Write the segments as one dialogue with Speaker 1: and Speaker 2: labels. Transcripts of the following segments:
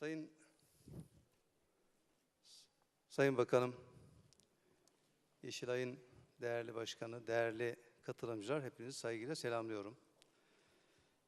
Speaker 1: Sayın Sayın Bakanım, Yeşilay'ın değerli başkanı, değerli katılımcılar hepinizi saygıyla selamlıyorum.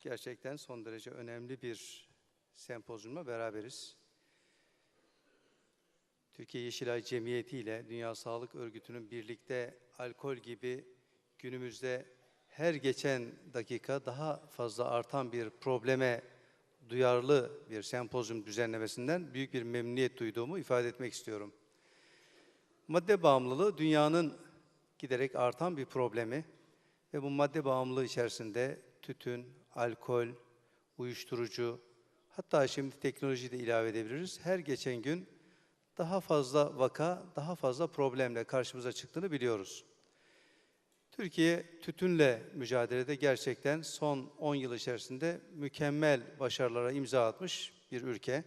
Speaker 1: Gerçekten son derece önemli bir sempozyumla beraberiz. Türkiye Yeşilay Cemiyeti ile Dünya Sağlık Örgütü'nün birlikte alkol gibi günümüzde her geçen dakika daha fazla artan bir probleme duyarlı bir sempozyum düzenlemesinden büyük bir memnuniyet duyduğumu ifade etmek istiyorum. Madde bağımlılığı dünyanın giderek artan bir problemi ve bu madde bağımlılığı içerisinde tütün, alkol, uyuşturucu, hatta şimdi teknoloji de ilave edebiliriz. Her geçen gün daha fazla vaka, daha fazla problemle karşımıza çıktığını biliyoruz. Türkiye tütünle mücadelede gerçekten son 10 yıl içerisinde mükemmel başarılara imza atmış bir ülke.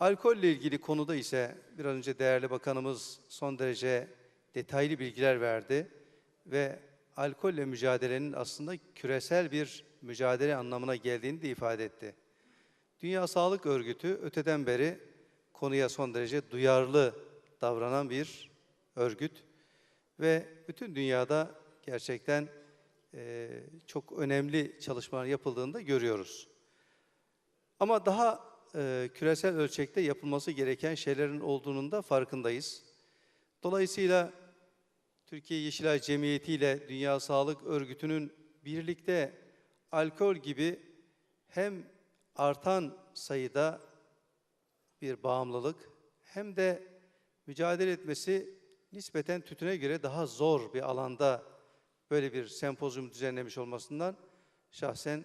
Speaker 1: Alkolle ilgili konuda ise bir an önce değerli bakanımız son derece detaylı bilgiler verdi ve alkolle mücadelenin aslında küresel bir mücadele anlamına geldiğini de ifade etti. Dünya Sağlık Örgütü öteden beri konuya son derece duyarlı davranan bir örgüt ve bütün dünyada gerçekten e, çok önemli çalışmalar yapıldığını da görüyoruz. Ama daha e, küresel ölçekte yapılması gereken şeylerin olduğunun da farkındayız. Dolayısıyla Türkiye Yeşilay Cemiyeti ile Dünya Sağlık Örgütü'nün birlikte alkol gibi hem artan sayıda bir bağımlılık hem de mücadele etmesi nispeten tütüne göre daha zor bir alanda böyle bir sempozyum düzenlemiş olmasından şahsen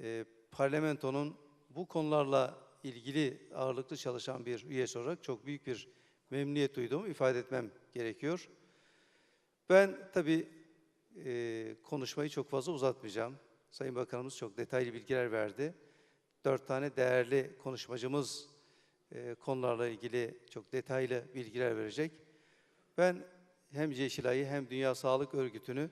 Speaker 1: e, parlamentonun bu konularla ilgili ağırlıklı çalışan bir üyesi olarak çok büyük bir memnuniyet duyduğumu ifade etmem gerekiyor. Ben tabii e, konuşmayı çok fazla uzatmayacağım. Sayın Bakanımız çok detaylı bilgiler verdi. Dört tane değerli konuşmacımız e, konularla ilgili çok detaylı bilgiler verecek. Ben hem Yeşilay'ı hem Dünya Sağlık Örgütü'nü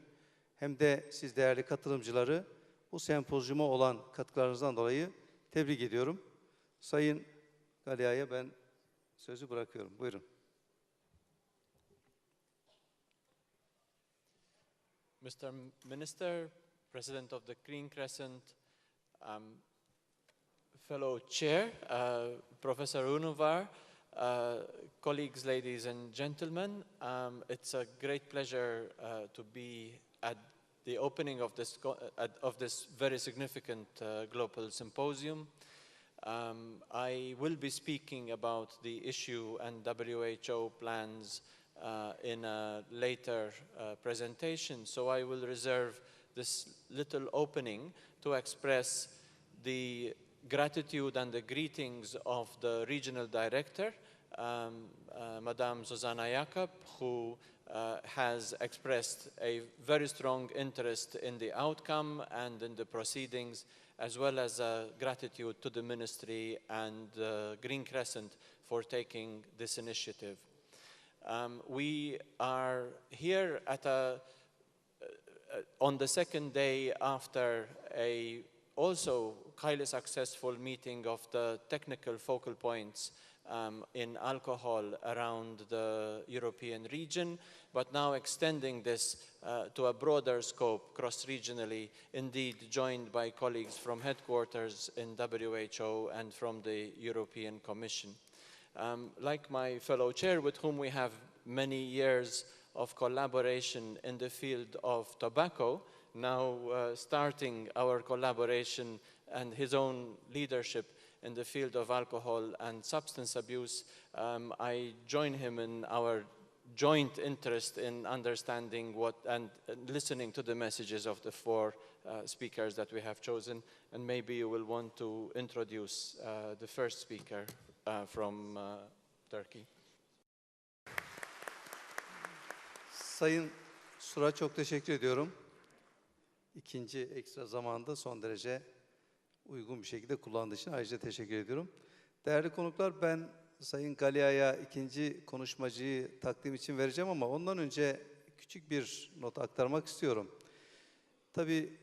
Speaker 1: hem de siz değerli katılımcıları bu sempozyuma olan katkılarınızdan dolayı tebrik ediyorum. Sayın Galia'ya ben sözü bırakıyorum. Buyurun.
Speaker 2: Mr. Minister, President of the Green Crescent, um, fellow chair, uh, Professor Unuvar, uh, colleagues, ladies and gentlemen, um, it's a great pleasure uh, to be at the opening of this, uh, of this very significant uh, global symposium. Um, I will be speaking about the issue and WHO plans uh, in a later presentation, so I will reserve this little opening to express the gratitude and the greetings of the regional director, um, uh, Madame Susanna Jakob, who uh, has expressed a very strong interest in the outcome and in the proceedings, as well as uh, gratitude to the Ministry and uh, Green Crescent for taking this initiative. Um, we are here at a, uh, on the second day after a also highly successful meeting of the technical focal points um, in alcohol around the European region, but now extending this uh, to a broader scope cross-regionally, indeed joined by colleagues from headquarters in WHO and from the European Commission. Um, like my fellow chair, with whom we have many years of collaboration in the field of tobacco, now uh, starting our collaboration and his own leadership in the field of alcohol and substance abuse, um, I join him in our joint interest in understanding what and listening to the messages of the four uh, speakers that we have chosen. And maybe you will want to introduce uh, the first speaker uh, from uh, Turkey.
Speaker 1: Sayın Sura çok teşekkür ediyorum. İkinci ekstra zamanda son derece uygun bir şekilde kullandığı için ayrıca teşekkür ediyorum. Değerli konuklar ben Sayın Galia'ya ikinci konuşmacıyı takdim için vereceğim ama ondan önce küçük bir not aktarmak istiyorum. Tabii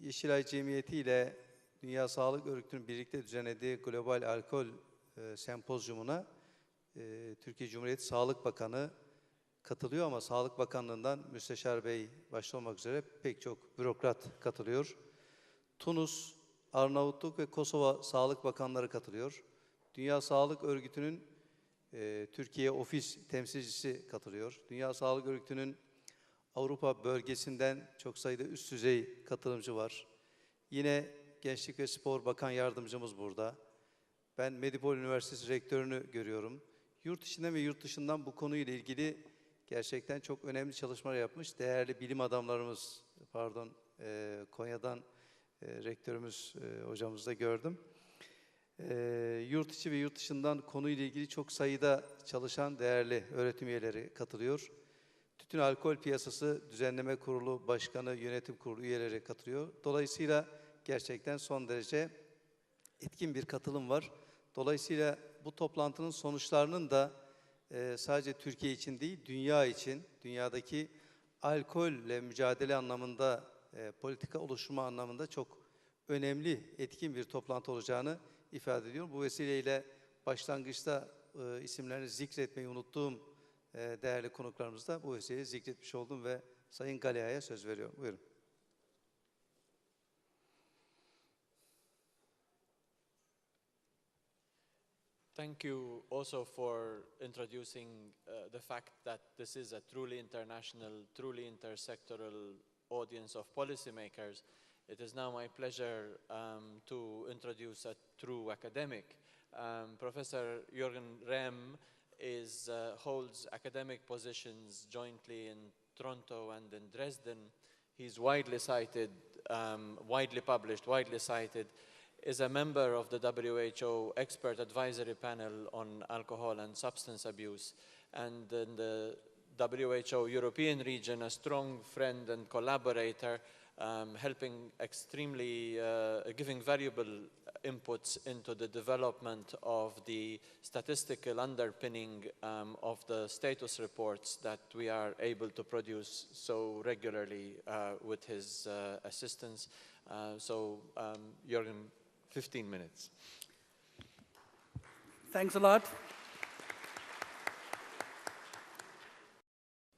Speaker 1: Yeşilay Cemiyeti ile Dünya Sağlık Örgütü'nün birlikte düzenlediği Global Alkol e, Sempozyumuna e, Türkiye Cumhuriyeti Sağlık Bakanı katılıyor ama Sağlık Bakanlığı'ndan Müsteşar Bey başta olmak üzere pek çok bürokrat katılıyor. Tunus, Arnavutluk ve Kosova Sağlık Bakanları katılıyor. Dünya Sağlık Örgütü'nün e, Türkiye ofis temsilcisi katılıyor. Dünya Sağlık Örgütü'nün Avrupa bölgesinden çok sayıda üst düzey katılımcı var. Yine Gençlik ve Spor Bakan Yardımcımız burada. Ben Medipol Üniversitesi Rektörünü görüyorum. Yurt içinden ve yurt dışından bu konuyla ilgili gerçekten çok önemli çalışmalar yapmış. Değerli bilim adamlarımız, pardon e, Konya'dan e, rektörümüz e, hocamızı da gördüm. E, yurt içi ve yurt dışından konuyla ilgili çok sayıda çalışan değerli öğretim üyeleri katılıyor. Tütün Alkol Piyasası Düzenleme Kurulu Başkanı, Yönetim Kurulu üyeleri katılıyor. Dolayısıyla gerçekten son derece etkin bir katılım var. Dolayısıyla bu toplantının sonuçlarının da e, sadece Türkiye için değil, dünya için, dünyadaki alkolle mücadele anlamında, e, politika oluşturma anlamında çok önemli, etkin bir toplantı olacağını ifade ediyorum. Bu vesileyle başlangıçta e, isimlerini zikretmeyi unuttuğum e, değerli konuklarımızı bu vesileyle zikretmiş oldum ve Sayın Galea'ya söz veriyorum. Buyurun.
Speaker 2: Thank you also for introducing uh, the fact that this is a truly international, truly intersectoral audience of policymakers. It is now my pleasure um, to introduce a true academic. Um, Professor Jürgen Rehm is, uh, holds academic positions jointly in Toronto and in Dresden. He's widely cited, um, widely published, widely cited is a member of the WHO Expert Advisory Panel on Alcohol and Substance Abuse, and in the WHO European region, a strong friend and collaborator, um, helping extremely, uh, giving valuable inputs into the development of the statistical underpinning um, of the status reports that we are able to produce so regularly uh, with his uh, assistance. Uh, so, um, Jürgen, 15 minutes.
Speaker 3: Thanks a lot.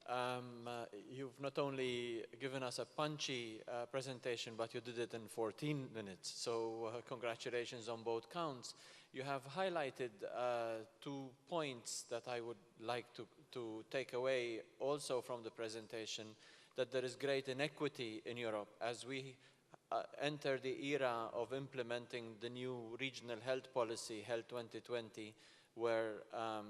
Speaker 2: Um, uh, you've not only given us a punchy uh, presentation, but you did it in 14 minutes. So, uh, congratulations on both counts. You have highlighted uh, two points that I would like to, to take away also from the presentation that there is great inequity in Europe as we uh, enter the era of implementing the new regional health policy, Health 2020, where um,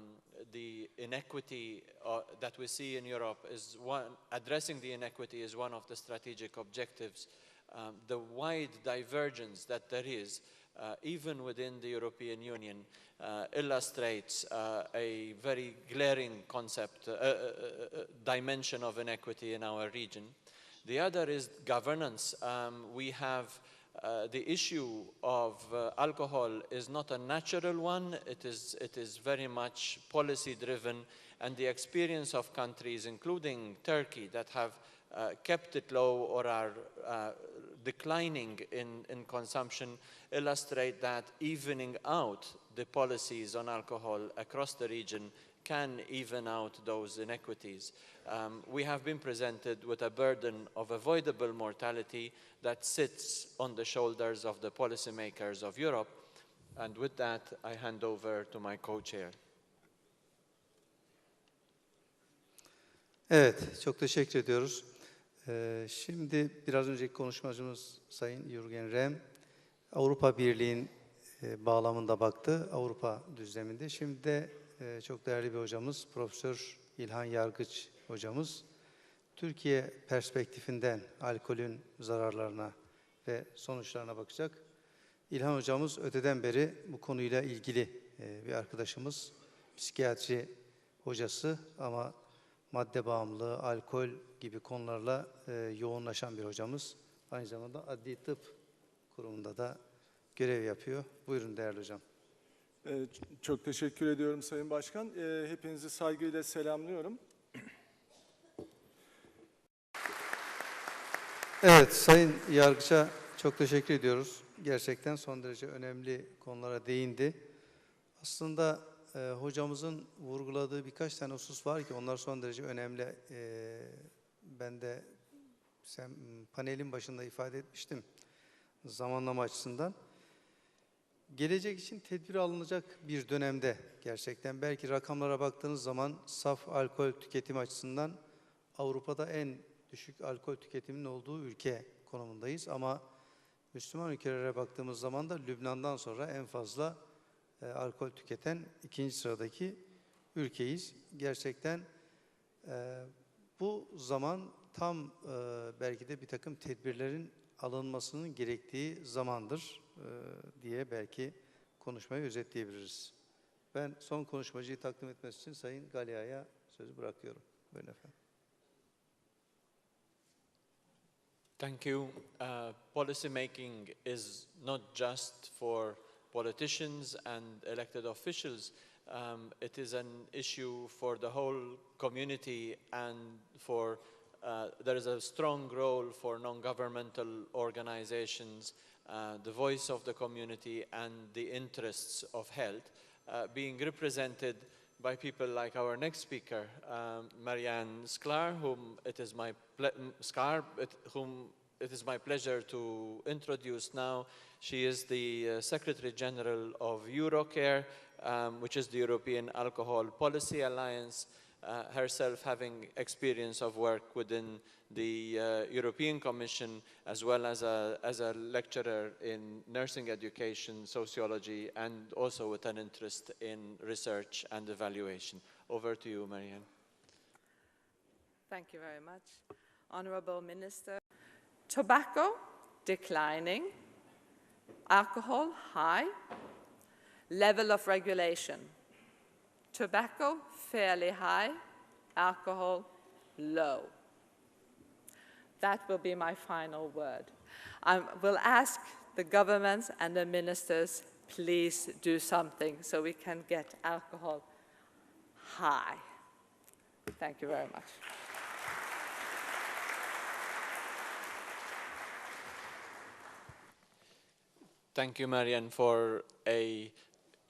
Speaker 2: the inequity uh, that we see in Europe is one, addressing the inequity is one of the strategic objectives. Um, the wide divergence that there is, uh, even within the European Union, uh, illustrates uh, a very glaring concept, uh, uh, dimension of inequity in our region. The other is governance. Um, we have uh, the issue of uh, alcohol is not a natural one. It is, it is very much policy driven. And the experience of countries, including Turkey, that have uh, kept it low or are uh, declining in, in consumption illustrate that evening out the policies on alcohol across the region can even out those inequities. Um, we have been presented with a burden of avoidable mortality that sits on the shoulders of the policymakers of Europe. And with that, I hand over to my co-chair.
Speaker 1: Evet, çok teşekkür ediyoruz. Ee, şimdi biraz önceki konuşmacımız Sayın Jürgen Rehm, Avrupa Birliği'nin e, bağlamında baktı, Avrupa düzleminde. Şimdi de e, çok değerli bir hocamız, Profesör İlhan Yargıç hocamız, Türkiye perspektifinden alkolün zararlarına ve sonuçlarına bakacak. İlhan hocamız öteden beri bu konuyla ilgili e, bir arkadaşımız, psikiyatri hocası ama madde bağımlılığı, alkol gibi konularla e, yoğunlaşan bir hocamız. Aynı zamanda adli tıp kurumunda da görev yapıyor. Buyurun değerli hocam.
Speaker 3: Ee, Çok teşekkür ediyorum Sayın Başkan. Ee, Hepinizi saygıyla selamlıyorum.
Speaker 1: Evet, Sayın Yargıç'a çok teşekkür ediyoruz. gerçekten son derece önemli konulara değindi. Aslında e, hocamızın vurguladığı birkaç tane husus var ki onlar son derece önemli. E, ben de sen, panelin başında ifade etmiştim zamanlama açısından. Gelecek için tedbir alınacak bir dönemde gerçekten. Belki rakamlara baktığınız zaman saf alkol tüketimi açısından Avrupa'da en düşük alkol tüketiminin olduğu ülke konumundayız. Ama Müslüman ülkelere baktığımız zaman da Lübnan'dan sonra en fazla e, alkol tüketen ikinci sıradaki ülkeyiz. Gerçekten e, bu zaman tam e, belki de bir takım tedbirlerin alınmasının gerektiği zamandır diye belki konuşmayı özetleyebiliriz. Ben son konuşmacıyı takdim etmesi için Sayın Galia'ya sözü bırakıyorum. Buyurun efendim.
Speaker 2: Thank you. Uh, policy making is not just for politicians and elected officials. Um, it is an issue for the whole community and for uh, there is a strong role for non-governmental organizations, uh, the voice of the community and the interests of health uh, being represented by people like our next speaker, um, Marianne Sklar, whom it is my ple- m- Sklar, it, whom it is my pleasure to introduce now. She is the uh, Secretary General of Eurocare, um, which is the European Alcohol Policy Alliance. Uh, herself having experience of work within the uh, European Commission as well as a, as a lecturer in nursing education, sociology, and also with an interest in research and evaluation. Over to you, Marianne.
Speaker 4: Thank you very much. Honorable Minister, tobacco declining, alcohol high, level of regulation. Tobacco fairly high, alcohol low. That will be my final word. I will ask the governments and the ministers, please do something so we can get alcohol high. Thank you very much.
Speaker 2: Thank you, Marianne, for a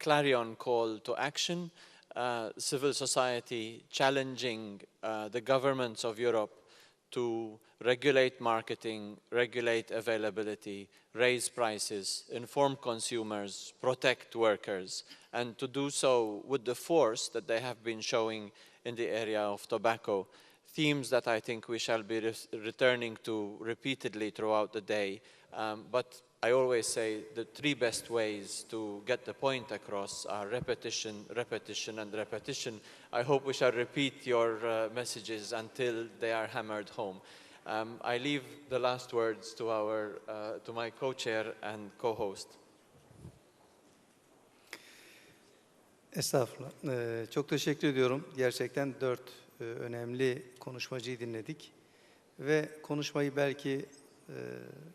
Speaker 2: clarion call to action. Uh, civil society challenging uh, the governments of Europe to regulate marketing, regulate availability, raise prices, inform consumers, protect workers, and to do so with the force that they have been showing in the area of tobacco. Themes that I think we shall be re- returning to repeatedly throughout the day. Um, but I always say the three best ways to get the point across are repetition, repetition, and repetition. I hope we shall repeat your uh, messages until they are hammered home. Um, I leave the last words to, our, uh, to my co-chair and co-host.
Speaker 1: Estağfurullah. Ee, çok teşekkür ediyorum. Gerçekten dört e, önemli konuşmacıyı dinledik. Ve konuşmayı belki e,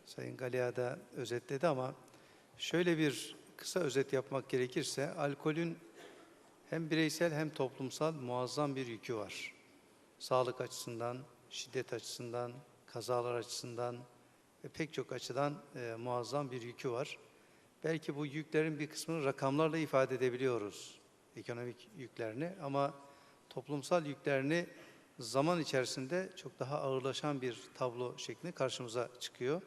Speaker 1: Sayın Galia da özetledi ama şöyle bir kısa özet yapmak gerekirse alkolün hem bireysel hem toplumsal muazzam bir yükü var. Sağlık açısından, şiddet açısından, kazalar açısından ve pek çok açıdan e, muazzam bir yükü var. Belki bu yüklerin bir kısmını rakamlarla ifade edebiliyoruz, ekonomik yüklerini ama toplumsal yüklerini zaman içerisinde çok daha ağırlaşan bir tablo şeklinde karşımıza çıkıyor.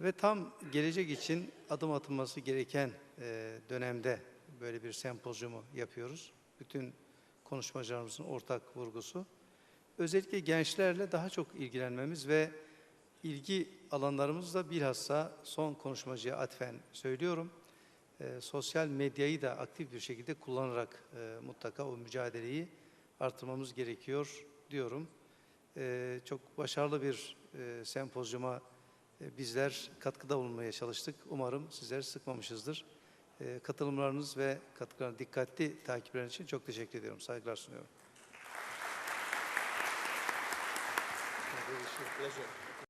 Speaker 1: Ve tam gelecek için adım atılması gereken e, dönemde böyle bir sempozyumu yapıyoruz. Bütün konuşmacılarımızın ortak vurgusu. Özellikle gençlerle daha çok ilgilenmemiz ve ilgi alanlarımızda bilhassa son konuşmacıya atfen söylüyorum. E, sosyal medyayı da aktif bir şekilde kullanarak e, mutlaka o mücadeleyi artırmamız gerekiyor diyorum. E, çok başarılı bir e, sempozyuma e, bizler katkıda bulunmaya çalıştık. Umarım sizleri sıkmamışızdır. E, katılımlarınız ve katkılarınız dikkatli takipleriniz için çok teşekkür ediyorum. Saygılar sunuyorum.
Speaker 2: Pleasure.